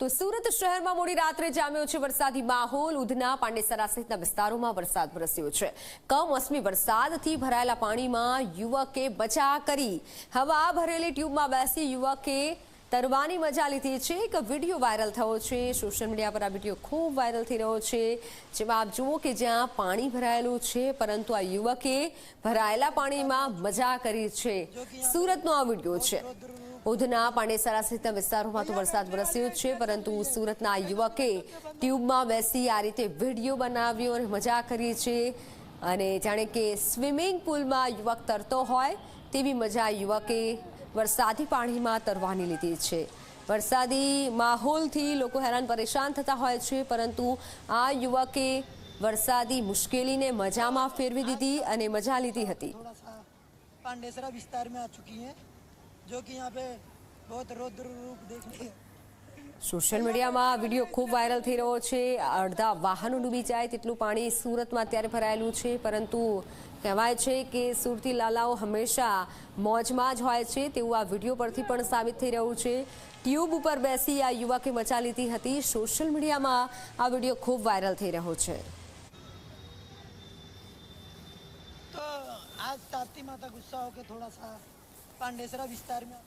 તો સુરત શહેરમાં મોડી રાત્રે જામ્યો છે વરસાદી માહોલ. ઉધના, પાંડેસરા સહિતના વિસ્તારોમાં વરસાદ વરસ્યો છે. કમોસમી વરસાદથી ભરાયેલા પાણીમાં યુવકે બચા કરી. હવા ભરેલી ટ્યુબમાં બેસી યુવકે તરવાની મજા લીધી છે. એક વીડિયો વાયરલ થયો છે. સોશિયલ મીડિયા પર આ વીડિયો ખૂબ વાયરલ થઈ રહ્યો છે. જેમાં આપ જુઓ કે જ્યાં પાણી ભરાયેલું છે, પરંતુ આ યુવકે ભરાયેલા પાણીમાં મજા કરી છે. સુરતનો આ વીડિયો છે. ઉધના પાંડેસરા સહિતના વિસ્તારોમાં તો વરસાદ વરસ્યો છે, પરંતુ સુરતના યુવકે ટ્યુબમાં બેસી આ રીતે વીડિયો બનાવ્યો અને મજા કરી છે. અને જાણે કે સ્વિમિંગ પુલમાં યુવક તરતો હોય તેવી મજા યુવકે વરસાદી પાણીમાં તરવાની લીધી છે. વરસાદી માહોલથી લોકો હેરાન પરેશાન થતા હોય છે, પરંતુ આ યુવકે વરસાદી મુશ્કેલીને મજામાં ફેરવી દીધી અને મજા લીધી હતી. પાંડેસરા વિસ્તારમાં ચૂકી जो कि यहाँ पे बहुत रौद्र रूप देखने સોશિયલ મીડિયામાં આ વિડીયો ખૂબ વાયરલ થઈ રહ્યો છે અડધા વાહનો ડૂબી જાય તેટલું પાણી સુરતમાં અત્યારે ભરાયેલું છે પરંતુ કહેવાય છે કે સુરતી લાલાઓ હંમેશા મોજમાં જ હોય છે તેવું આ વિડીયો પરથી પણ સાબિત થઈ રહ્યું છે ટ્યુબ ઉપર બેસી આ યુવકે મચા લીધી હતી સોશિયલ મીડિયામાં આ વિડીયો ખૂબ વાયરલ થઈ રહ્યો છે तो आज ताप्ती माता गुस्सा होकर थोड़ा सा पांडेसरा विस्तार में